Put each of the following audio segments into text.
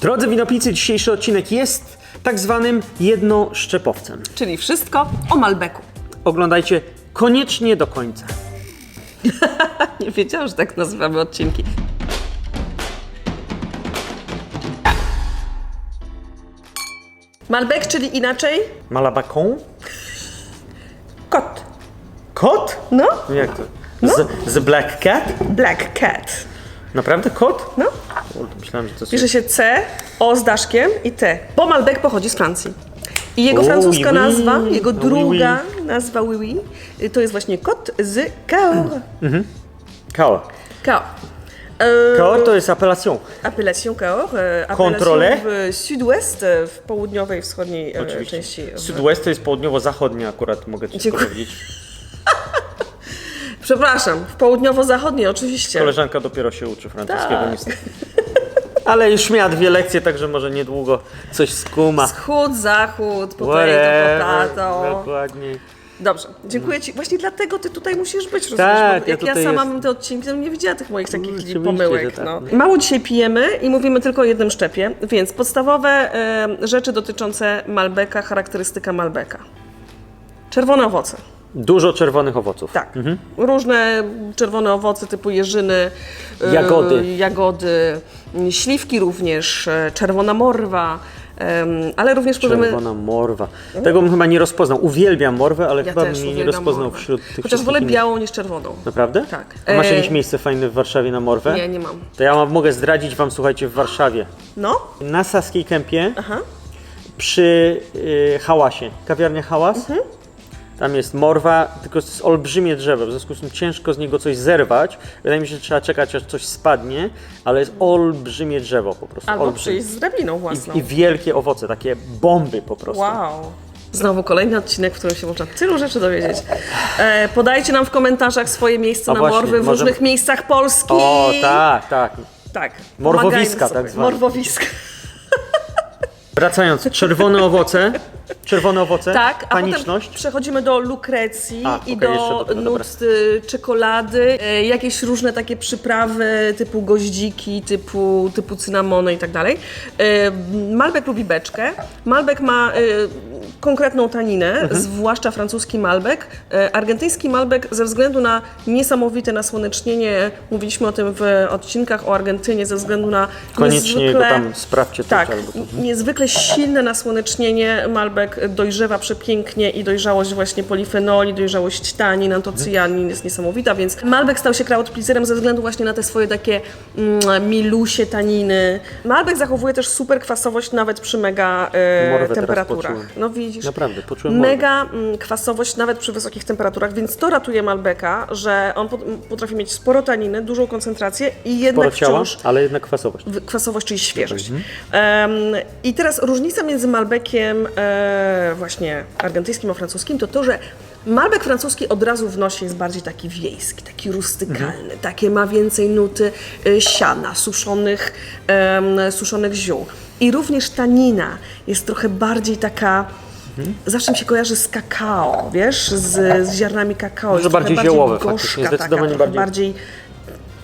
Drodzy winopijcy, dzisiejszy odcinek jest tak zwanym jednoszczepowcem. Czyli wszystko o Malbeku. Oglądajcie koniecznie do końca. Nie wiedziałam, że tak nazywamy odcinki. Malbec, czyli inaczej Malabacon? kot. Kot? No, Jak to? Z, z Black Cat? black cat. Naprawdę kot? No, O, to myślałem, że to pisze się C, O z daszkiem i T. Bo Malbec pochodzi z Francji. I jego O, francuska oui, oui. nazwa, jego Oui, druga nazwa y, to jest właśnie kot z Cahors. Cahors. Cahors. E, to jest apelacją. Appellation Cahors, e, appellation w sud-ouest, e, w południowej i wschodniej e, Oczywiście. części. Sudwest to jest południowo-zachodnia akurat, mogę ci Dziękuję. powiedzieć. Przepraszam, w południowo-zachodniej oczywiście. Koleżanka dopiero się uczy francuskiego Tak. niestety. Ale już miała dwie lekcje, także może niedługo coś skuma. Wschód, zachód, potato. No, potato. Dokładnie. Dobrze, dziękuję Ci. Właśnie dlatego Ty tutaj musisz być, rozumiesz? Tak, Bo ja jak ja tutaj sama mam te odcinki, to bym nie widziała tych moich takich Oczywiście, pomyłek. że tak. No. Mało dzisiaj pijemy i mówimy tylko o jednym szczepie, więc podstawowe e, rzeczy dotyczące Malbeka, charakterystyka Malbeka. Czerwone owoce. Dużo czerwonych owoców. Tak. Różne czerwone owoce typu jeżyny, e, Jagody. jagody, śliwki również, e, czerwona morwa, ale również możemy... Czerwona morwa. Tego bym chyba nie rozpoznał. Uwielbiam morwę, ale Ja chyba bym jej nie rozpoznał morwę. wśród tych Chociaż wolę białą niż czerwoną. Naprawdę? Tak. A masz E, jakieś miejsce fajne w Warszawie na morwę? Nie, nie mam. To ja mogę zdradzić wam, słuchajcie, w Warszawie. No? Na Saskiej Kępie, Aha. przy y, Hałasie, kawiarnia Hałas. Mhm. Tam jest morwa, tylko to jest olbrzymie drzewo, w związku z tym ciężko z niego coś zerwać. Wydaje mi się, że trzeba czekać, aż coś spadnie, ale jest olbrzymie drzewo po prostu. Albo olbrzymie. przyjść z drabiną własną. I, I wielkie owoce, takie bomby po prostu. Wow. Znowu kolejny odcinek, w którym się można tylu rzeczy dowiedzieć. E, podajcie nam w komentarzach swoje miejsce A na właśnie, morwy w możemy- różnych miejscach Polski. O, tak, tak. Tak. Morwowiska, pomagajmy sobie. tak zwane. Morwowiska. Wracając, czerwone owoce. Czerwone owoce, Tak, a paniczność. potem przechodzimy do lukrecji A, i okej, do jeszcze do tego, dobra. nut y, czekolady, e, jakieś różne takie przyprawy typu goździki, typu, typu cynamony i tak dalej. E, Malbec lubi beczkę. Malbec ma e, konkretną taninę, Mhm. zwłaszcza francuski Malbec. E, Argentyński Malbec ze względu na niesamowite nasłonecznienie, mówiliśmy o tym w odcinkach o Argentynie, ze względu na Koniecznie niezwykle... go tam sprawdźcie Tak, albo to- niezwykle silne nasłonecznienie. Malbec dojrzewa przepięknie i dojrzałość właśnie polifenoli, dojrzałość tanin, antocyjanin jest niesamowita, więc Malbec stał się crowdpleaserem ze względu właśnie na te swoje takie mm, milusie taniny. Malbec zachowuje też super kwasowość nawet przy mega teraz temperaturach. poczułem. No widzisz. Naprawdę, poczułem. Mega mm, kwasowość nawet przy wysokich temperaturach, więc to ratuje Malbeca, że on pot- potrafi mieć sporo taniny, dużą koncentrację i jednak Sporo ciała, wciąż ale jednak kwasowość. kwasowość, czyli świeżość. Em, I teraz różnica między Malbeciem e, właśnie argentyńskim a francuskim to to, że Malbec francuski od razu w nosie jest bardziej taki wiejski, taki rustykalny, takie ma więcej nuty e, siana, suszonych, suszonych ziół. I również tanina jest trochę bardziej taka, zawsze mi się kojarzy z kakao, wiesz, z, z ziarnami kakao. Jest bardziej trochę ziołowe gorzka taka, zdecydowanie trochę bardziej. bardziej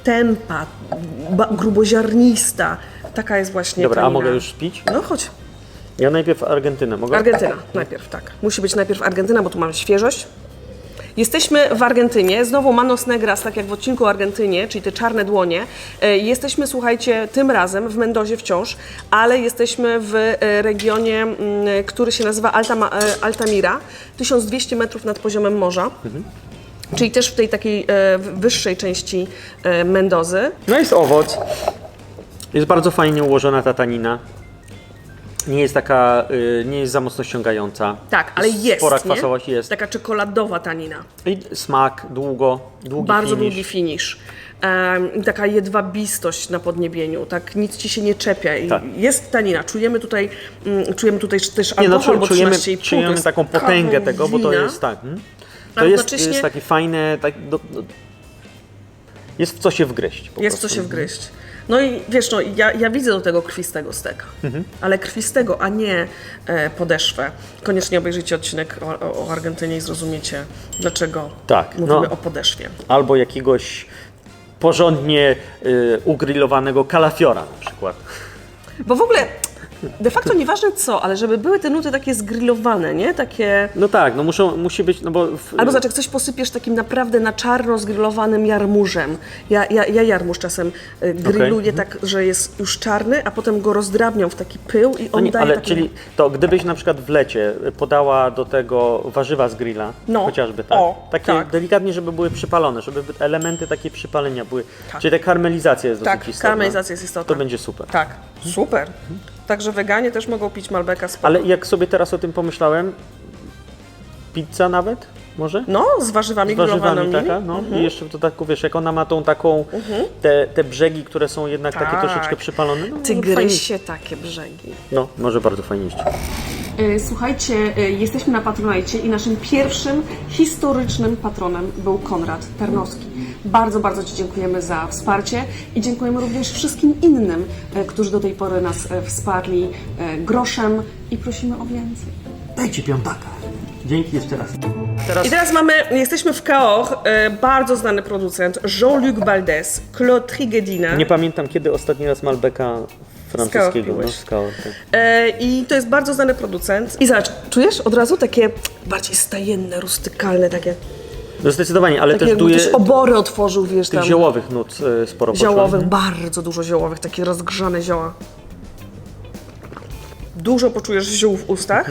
tempa, ba- gruboziarnista. Taka jest właśnie Dobra, a tanina. mogę już pić? No chodź. Ja najpierw Argentynę, mogę? Argentyna najpierw, tak. Musi być najpierw Argentyna, bo tu mamy świeżość. Jesteśmy w Argentynie, znowu Manos Negras, tak jak w odcinku o Argentynie, czyli te czarne dłonie. E, Jesteśmy, słuchajcie, tym razem w Mendozie wciąż, ale jesteśmy w e, regionie, mm, który się nazywa Altama, e, Altamira, 1200 metrów nad poziomem morza. Czyli też w tej takiej wyższej części Mendozy. No jest owoc. Jest bardzo fajnie ułożona ta tanina. Nie jest taka, y, nie jest za mocno ściągająca. Tak, ale jest. Spora nie? kwasowość jest. Taka czekoladowa tanina. I smak, długo, długi Bardzo finish. długi i taka jedwabistość na podniebieniu, tak nic ci się nie czepia. I Tak. Jest tanina. Czujemy tutaj, mm, czujemy tutaj też Nie, no, alkohol, bo czujemy, 13,5 to czujemy taką potęgę tego, bo to jest tak. mm. A To jest, jest takie fajne, tak, do, do, jest w co się wgryźć. Jest co prostu. się wgryźć. No i wiesz, no, ja, ja widzę do tego krwistego steka, Mhm. ale krwistego, a nie e, podeszwę. Koniecznie obejrzyjcie odcinek o, o, Argentynie i zrozumiecie, dlaczego Tak, mówimy no. o podeszwie. Albo jakiegoś porządnie y, ugrillowanego kalafiora na przykład. Bo w ogóle de facto nieważne co, ale żeby były te nuty takie zgrillowane, nie? Takie... No tak, no muszą, musi być, no bo... W, Albo zobacz, jak coś posypiesz takim naprawdę na czarno zgrillowanym jarmużem. Ja, ja, ja jarmuż czasem y, grilluję tak, że jest już czarny, a potem go rozdrabniam w taki pył i no on nie, daje ale taki... czyli to gdybyś na przykład w lecie podała do tego warzywa z grilla, No. chociażby tak, O, takie tak. delikatnie, żeby były przypalone, żeby elementy takie przypalenia były, czyli ta karmelizacja jest Tak, dosyć istotna. karmelizacja jest istotna. To będzie super. Tak, super. Także weganie też mogą pić Malbeka z Ale jak sobie teraz o tym pomyślałem, pizza nawet może? No, z warzywami, Z warzywami taka, no i jeszcze to tak, wiesz, jak ona ma tą taką, te, te brzegi, które są jednak takie Tak. troszeczkę przypalone, no, Ty no, fajnie. gryźcie takie brzegi. No, może bardzo fajnie iść. E, Słuchajcie, e, jesteśmy na Patronajcie i naszym pierwszym historycznym patronem był Konrad Tarnowski. Bardzo, bardzo Ci dziękujemy za wsparcie i dziękujemy również wszystkim innym, e, którzy do tej pory nas e, wsparli e, groszem i prosimy o więcej. Dajcie piątaka. Dzięki jeszcze raz. Teraz I teraz mamy, jesteśmy w e, bardzo znany producent Jean-Luc Baldes, Claude Trigedina. nie pamiętam, kiedy ostatni raz Malbeka francuskiego, no, skał, tak. E, I to jest bardzo znany producent. I zobacz, czujesz od razu takie bardziej stajenne, rustykalne, takie, No zdecydowanie, ale takie też jakby duje ktoś obory otworzył, wiesz, tych tam. ziołowych nut e, sporo poczułem. Ziołowych, bardzo dużo ziołowych, takie rozgrzane zioła. Dużo poczujesz ziół w ustach.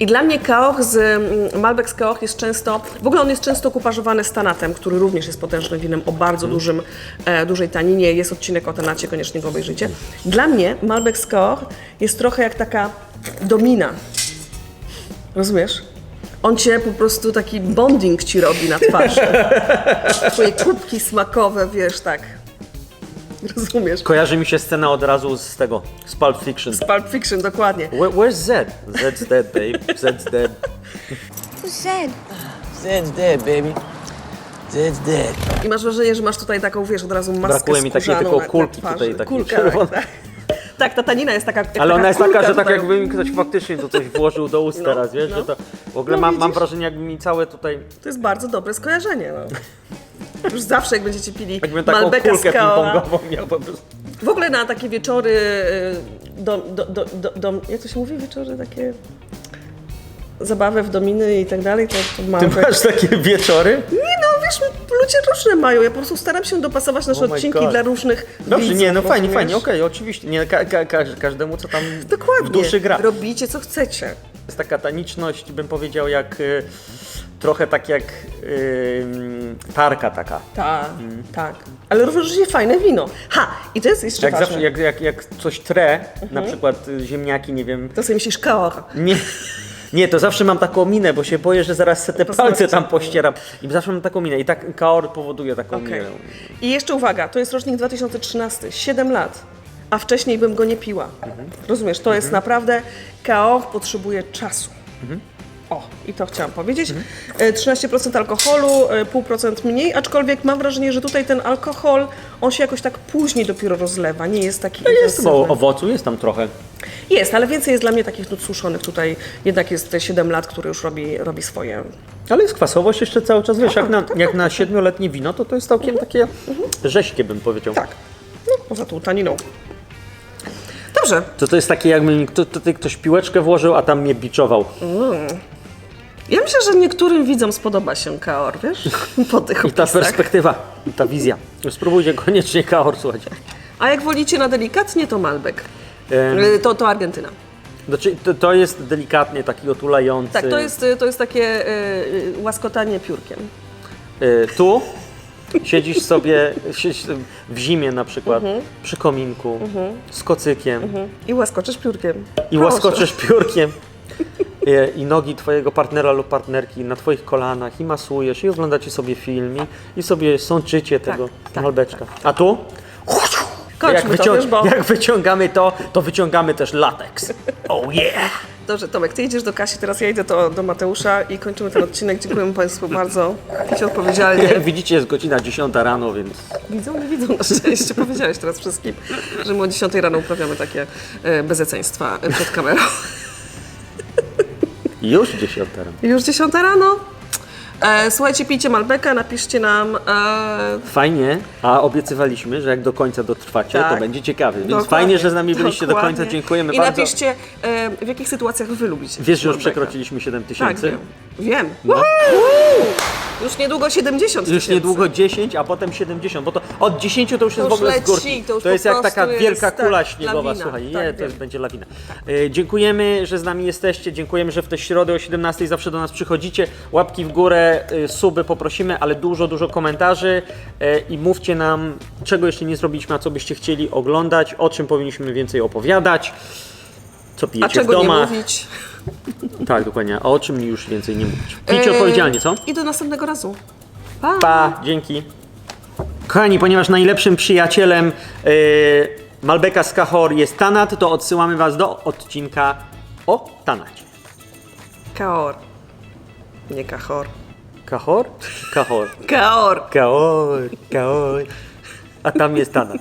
I dla mnie Kaoch z mm, Malbec z Kaoch jest często, w ogóle on jest często kupażowany z tanatem, który również jest potężnym winem o bardzo dużym, e, dużej taninie. Jest odcinek o tanacie, koniecznie go obejrzyjcie. Dla mnie Malbec z Kaoch jest trochę jak taka domina. Rozumiesz? On cię po prostu taki bonding ci robi na twarzy. Twoje kubki smakowe, wiesz, tak. Rozumiesz? Kojarzy mi się scena od razu z tego, z Pulp Fiction. Pulp Fiction, dokładnie. Where, where's Zed? Zed's dead, babe. Zed's dead. Who's Zed? Zed's dead, baby. Zed's dead. I masz wrażenie, że masz tutaj taką, wiesz, od razu maskę Brakuje mi takiej skórzaną tylko na- na kulki twarzy. tutaj, takiej Kulka, czerwonej. tak, tak. tak, ta tanina jest taka jak Ale ona jest taka, kulka że tak tutaj. jakby mi ktoś faktycznie to coś włożył do ust No, teraz, wiesz, no. że to w ogóle No mam, mam widzisz? wrażenie jakby mi całe tutaj, To jest bardzo dobre skojarzenie, no. Już zawsze, jak będziecie pili jakbym taką Malbeka kulkę ping-pongową miał po prostu. W ogóle na takie wieczory, y, do, do, do, do, do, jak to się mówi, wieczory takie zabawy w dominy i tak dalej, to, to Ty masz takie wieczory? Wiesz, ludzie różne mają. Ja po prostu staram się dopasować nasze Oh odcinki God. dla różnych Dobrze, widzów, nie, no fajnie, rozumiesz? fajnie, okej, oczywiście. Nie, ka, ka, ka, każdemu co tam Dokładnie. w duszy gra. Robicie co chcecie. Jest taka taniczność, bym powiedział, jak y, trochę tak jak y, tarka taka. Tak, tak. Ale również fajne wino. Ha! I to jest jeszcze Jak ważne. zawsze, jak, jak, jak coś tre, na przykład y, ziemniaki, nie wiem, To sobie myślisz kaor. nie, nie, to zawsze mam taką minę, bo się boję, że zaraz se te To palce tam pościeram. I zawsze mam taką minę. I tak kaor powoduje taką Okej. minę. I jeszcze uwaga, to jest rocznik 2013, 7 lat, a wcześniej bym go nie piła. Rozumiesz, to jest naprawdę, kaor potrzebuje czasu. O, i to chciałam powiedzieć. E, 13% alkoholu, e, 0,5% mniej, aczkolwiek mam wrażenie, że tutaj ten alkohol, on się jakoś tak później dopiero rozlewa, nie jest taki No jest, bo owocu jest tam trochę. Jest, ale więcej jest dla mnie takich nut suszonych. Tutaj jednak jest te 7 lat, który już robi, robi swoje. Ale jest kwasowość jeszcze cały czas, wiesz, jak na, jak na siedmioletnie wino, to to jest całkiem takie rześkie, bym powiedział. Tak. No, poza tą taniną. Dobrze. To to jest takie, jakby ktoś piłeczkę włożył, a tam mnie biczował. Ja myślę, że niektórym widzom spodoba się Kaor, wiesz? Po tych I ta opisach. perspektywa, i ta wizja. Spróbujcie koniecznie kaor, słuchajcie. A jak wolicie na delikatnie, to Malbec. Em, Y, To, to Argentyna. Znaczy, to, to jest delikatnie taki otulający. Tak, to jest, y, to jest takie y, y, łaskotanie piórkiem. Y, tu siedzisz sobie siedzisz w zimie na przykład Mhm. przy kominku z kocykiem I łaskoczysz piórkiem. i Proszę. łaskoczysz piórkiem i nogi twojego partnera lub partnerki na twoich kolanach i masujesz i oglądacie sobie film i, i sobie sączycie tego tak, malbeczka. A tu? Kończmy jak, to, bo... jak wyciągamy to, to wyciągamy też lateks. Oh yeah! Dobrze, Tomek, ty idziesz do Kasi, teraz ja idę do, do Mateusza i kończymy ten odcinek. Dziękujemy Państwu bardzo. Jesteście odpowiedzialnie. Widzicie jest godzina 10 rano, więc Widzą, nie widzą na szczęście. Powiedziałeś teraz wszystkim, że my o 10 rano uprawiamy takie e, bezeceństwa e, przed kamerą. Już 10 rano. Już 10 rano? E, słuchajcie, pijcie Malbeka, napiszcie nam. E, Fajnie, a obiecywaliśmy, że jak do końca dotrwacie, Tak. to będzie ciekawy. Więc dokładnie, fajnie, że z nami byliście do dokładnie. końca. Dziękujemy I bardzo. napiszcie, e, w jakich sytuacjach wy lubicie. Wiesz, że już przekroczyliśmy 7 Tak, tysięcy? wiem. Wiem. No. Już niedługo 70 Już tysięcy. niedługo 10, a potem 70, bo to od 10 to już jest już w ogóle z leci, górki. to już To po jest jak prostu taka jest, wielka tak, kula śniegowa, lawina. słuchaj. Nie, Tak, to wiem. już będzie lawina. E, dziękujemy, że z nami jesteście. Dziękujemy, że w te środy o 17 zawsze do nas przychodzicie. Łapki w górę, e, suby poprosimy, ale dużo, dużo komentarzy e, i mówcie nam, czego jeszcze nie zrobiliśmy, a co byście chcieli oglądać, o czym powinniśmy więcej opowiadać. Co A pijecie w czego nie domach. mówić? Tak, dokładnie. A o czym już więcej nie mówić. Pijcie E, odpowiedzialnie, co? I do następnego razu. Pa! Pa, dzięki. Kochani, ponieważ najlepszym przyjacielem yy, Malbeka z Kahor jest Tanat, to odsyłamy Was do odcinka o Tanacie. Kaor. Nie Kahor. Kahor? Kahor. Kaor. Kahor, Kahor. A tam jest Tanat.